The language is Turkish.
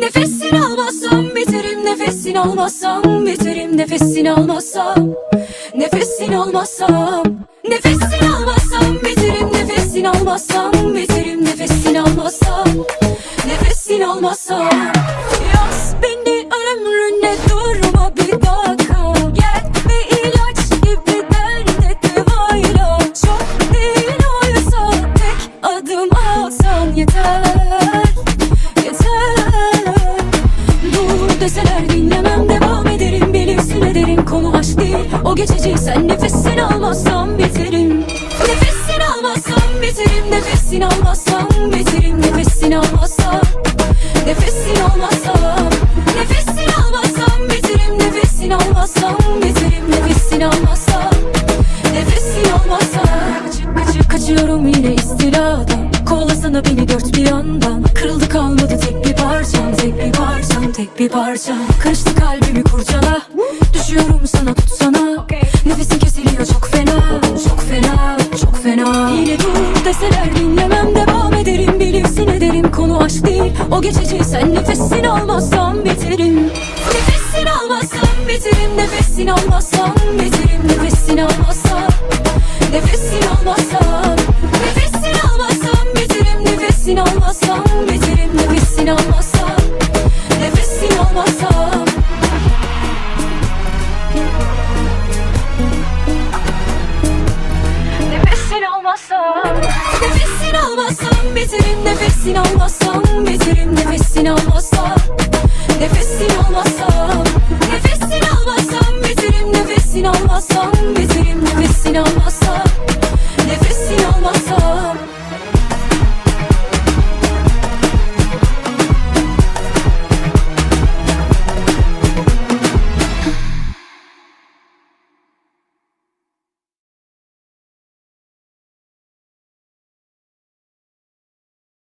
Nefesini almazsam biterim Nefesini almazsam biterim Nefesini almazsam Nefesini almazsam Nefesini almazsam biterim Nefesini almazsam biterim Nefesini almazsam Nefesini almazsam. Yaz beni ömrüne deseler dinlemem devam ederim. Bilirsin ederim konu aşk değil. O geçici sen nefesini almazsam biterim Nefesini almazsam biterim Nefesini almazsam biterim Nefesini almazsam Nefesini almazsam Nefesini almazsam biterim Nefesini almazsam biterim Nefesini almazsam Nefesin olmazsa Kaçıp kaçıp kaçıyorum yine istiladan Kovalasana beni dört bir yandan. Kırıldı kalmadı tek parçam Tek bir parçam tek bir parçam Karıştı kalbimi kurcala. Düşüyorum sana tutsana. Nefesim kesiliyor çok fena. Çok fena çok fena. Yine dur deseler dinlemem devam ederim. Bilirsin ederim konu aşk değil. O geçici sen nefesini almazsan biterim Nefesini almazsam biterim Nefesini almazsam biterim Nefesini almazsam Nefesini almazsam Nefesini almazsam biterim Nefesini almazsam Nefesini almazsam Nefesini almazsam biterim Nefesini almazsam